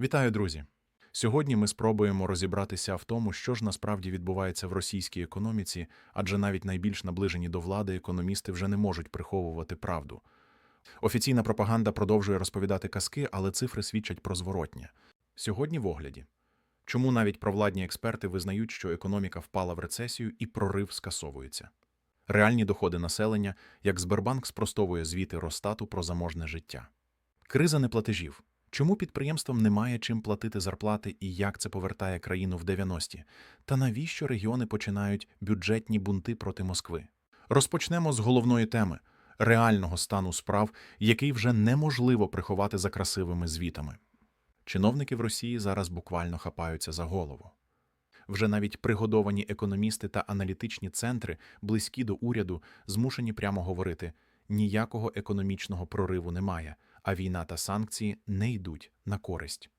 Вітаю, друзі! Сьогодні ми спробуємо розібратися в тому, що ж насправді відбувається в російській економіці, адже навіть найбільш наближені до влади економісти вже не можуть приховувати правду. Офіційна пропаганда продовжує розповідати казки, але цифри свідчать про зворотнє. Сьогодні в огляді. Чому навіть провладні експерти визнають, що економіка впала в рецесію і прорив скасовується? Реальні доходи населення, як Сбербанк спростовує звіти Росстату про заможне життя. Криза неплатежів. Чому підприємствам немає чим платити зарплати і як це повертає країну в 90-ті? Та навіщо регіони починають бюджетні бунти проти Москви? Розпочнемо з головної теми реального стану справ, який вже неможливо приховати за красивими звітами. Чиновники в Росії зараз буквально хапаються за голову. Вже навіть пригодовані економісти та аналітичні центри, близькі до уряду, змушені прямо говорити: ніякого економічного прориву немає, а війна та санкції не йдуть на користь.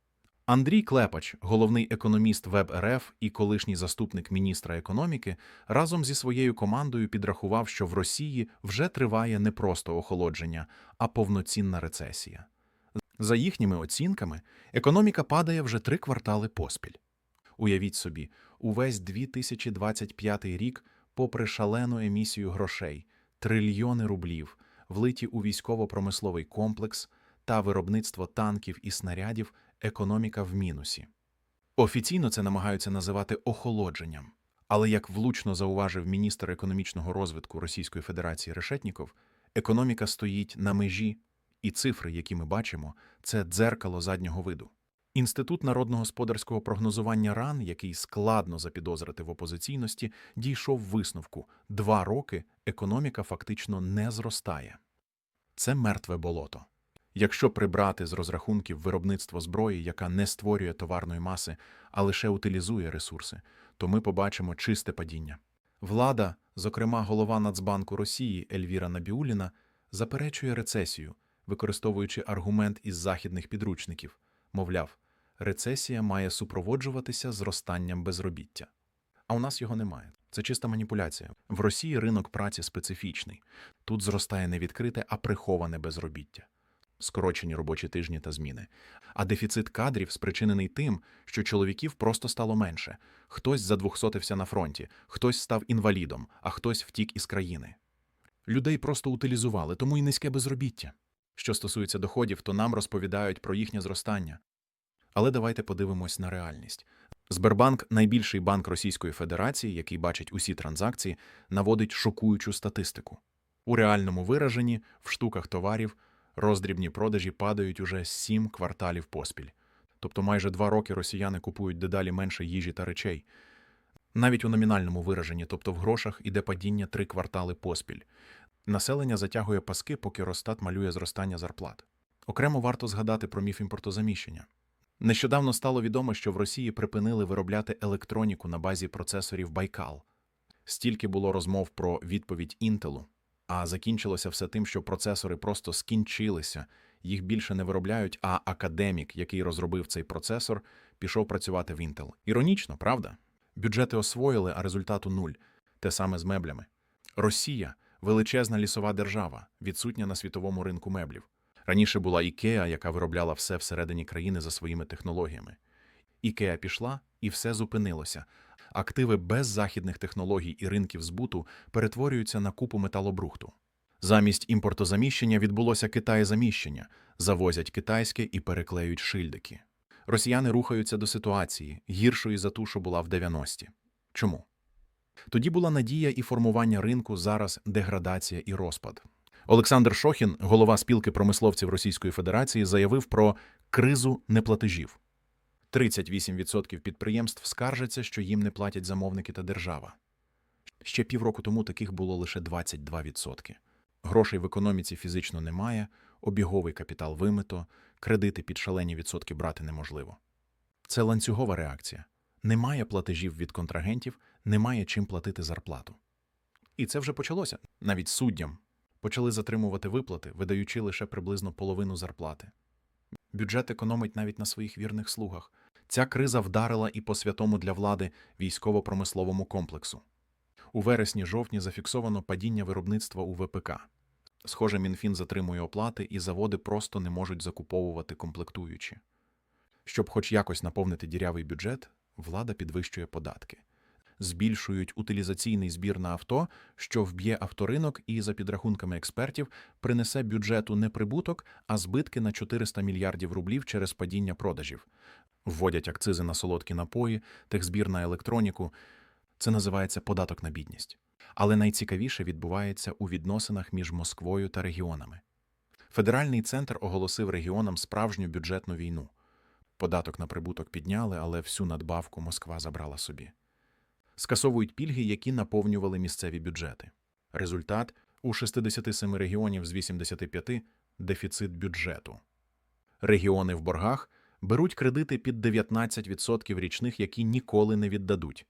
Андрій Клепач, головний економіст ВебРФ і колишній заступник міністра економіки, разом зі своєю командою підрахував, що в Росії вже триває не просто охолодження, а повноцінна рецесія. За їхніми оцінками, економіка падає вже три квартали поспіль. Уявіть собі, увесь 2025 рік, попри шалену емісію грошей, трильйони рублів, влиті у військово-промисловий комплекс та виробництво танків і снарядів, економіка в мінусі. Офіційно це намагаються називати охолодженням. Але як влучно зауважив міністр економічного розвитку Російської Федерації Решетніков, економіка стоїть на межі, і цифри, які ми бачимо, це дзеркало заднього виду. Інститут народно-господарського прогнозування РАН, який складно запідозрити в опозиційності, дійшов висновку: два роки економіка фактично не зростає. Це мертве болото. Якщо прибрати з розрахунків виробництво зброї, яка не створює товарної маси, а лише утилізує ресурси, то ми побачимо чисте падіння. Влада, зокрема голова Нацбанку Росії Ельвіра Набіуліна, заперечує рецесію, використовуючи аргумент із західних підручників. Мовляв, рецесія має супроводжуватися зростанням безробіття. А у нас його немає. Це чиста маніпуляція. В Росії ринок праці специфічний. Тут зростає не відкрите, а приховане безробіття, скорочені робочі тижні та зміни. А дефіцит кадрів спричинений тим, що чоловіків просто стало менше. Хтось задвухсотився на фронті, хтось став інвалідом, а хтось втік із країни. Людей просто утилізували, тому і низьке безробіття. Що стосується доходів, то нам розповідають про їхнє зростання. Але давайте подивимось на реальність. Сбербанк, найбільший банк Російської Федерації, який бачить усі транзакції, наводить шокуючу статистику. У реальному вираженні, в штуках товарів, роздрібні продажі падають уже сім кварталів поспіль. Тобто майже два роки росіяни купують дедалі менше їжі та речей. Навіть у номінальному вираженні, тобто в грошах, іде падіння три квартали поспіль. Населення затягує паски, поки Росстат малює зростання зарплат. Окремо варто згадати про міф імпортозаміщення. Нещодавно стало відомо, що в Росії припинили виробляти електроніку на базі процесорів Байкал. Стільки було розмов про відповідь Інтелу, а закінчилося все тим, що процесори просто скінчилися, їх більше не виробляють, а академік, який розробив цей процесор, пішов працювати в Intel. Іронічно, правда? Бюджети освоїли, а результату нуль. Те саме з меблями. Росія величезна лісова держава, відсутня на світовому ринку меблів. Раніше була Ікеа, яка виробляла все всередині країни за своїми технологіями. Ікеа пішла, і все зупинилося. Активи без західних технологій і ринків збуту перетворюються на купу металобрухту. Замість імпортозаміщення відбулося китаєзаміщення, завозять китайське і переклеюють шильдики. Росіяни рухаються до ситуації, гіршої за ту, що була в 90-ті. Чому? Тоді була надія і формування ринку, зараз деградація і розпад. Олександр Шохін, голова спілки промисловців Російської Федерації, заявив про кризу неплатежів. 38% підприємств скаржаться, що їм не платять замовники та держава. Ще півроку тому таких було лише 22%. Грошей в економіці фізично немає, обіговий капітал вимито, кредити під шалені відсотки брати неможливо. Це ланцюгова реакція. Немає платежів від контрагентів, немає чим платити зарплату. І це вже почалося навіть суддям почали затримувати виплати, видаючи лише приблизно половину зарплати. Бюджет економить навіть на своїх вірних слугах. Ця криза вдарила і по святому для влади військово-промисловому комплексу. У вересні-жовтні зафіксовано падіння виробництва у ВПК. Схоже, Мінфін затримує оплати, і заводи просто не можуть закуповувати комплектуючі. Щоб хоч якось наповнити дірявий бюджет, влада підвищує податки. Збільшують утилізаційний збір на авто, що вб'є авторинок і, за підрахунками експертів, принесе бюджету не прибуток, а збитки на 400 мільярдів рублів через падіння продажів. Вводять акцизи на солодкі напої, техзбір на електроніку. Це називається податок на бідність. Але найцікавіше відбувається у відносинах між Москвою та регіонами. Федеральний центр оголосив регіонам справжню бюджетну війну. Податок на прибуток підняли, але всю надбавку Москва забрала собі. Скасовують пільги, які наповнювали місцеві бюджети. Результат у 67 регіонів з 85 дефіцит бюджету. Регіони в боргах беруть кредити під 19% річних, які ніколи не віддадуть.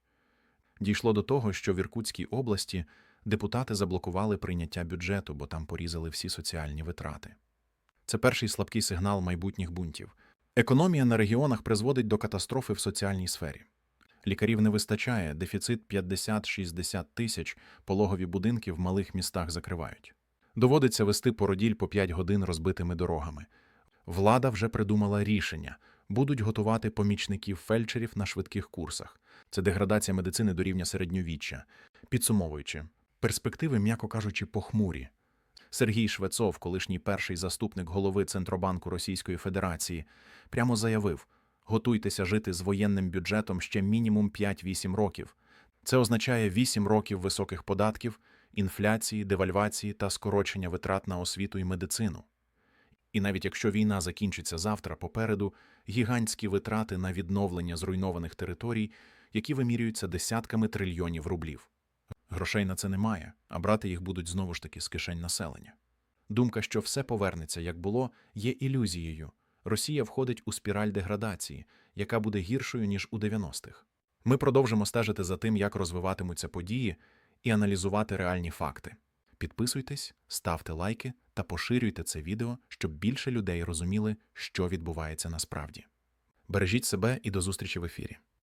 Дійшло до того, що в Іркутській області депутати заблокували прийняття бюджету, бо там порізали всі соціальні витрати. Це перший слабкий сигнал майбутніх бунтів. Економія на регіонах призводить до катастрофи в соціальній сфері. Лікарів не вистачає, дефіцит 50-60 тисяч, пологові будинки в малих містах закривають. Доводиться вести породіль по 5 годин розбитими дорогами. Влада вже придумала рішення будуть готувати помічників фельдшерів на швидких курсах. Це деградація медицини до рівня середньовіччя. Підсумовуючи, перспективи, м'яко кажучи, похмурі. Сергій Швецов, колишній перший заступник голови Центробанку Російської Федерації, прямо заявив: готуйтеся жити з воєнним бюджетом ще мінімум 5-8 років. Це означає 8 років високих податків, інфляції, девальвації та скорочення витрат на освіту і медицину. І навіть якщо війна закінчиться завтра, попереду гігантські витрати на відновлення зруйнованих територій, які вимірюються десятками трильйонів рублів. Грошей на це немає, а брати їх будуть знову ж таки з кишень населення. Думка, що все повернеться, як було, є ілюзією. Росія входить у спіраль деградації, яка буде гіршою, ніж у 90-х. Ми продовжимо стежити за тим, як розвиватимуться події, і аналізувати реальні факти. Підписуйтесь, ставте лайки та поширюйте це відео, щоб більше людей розуміли, що відбувається насправді. Бережіть себе і до зустрічі в ефірі.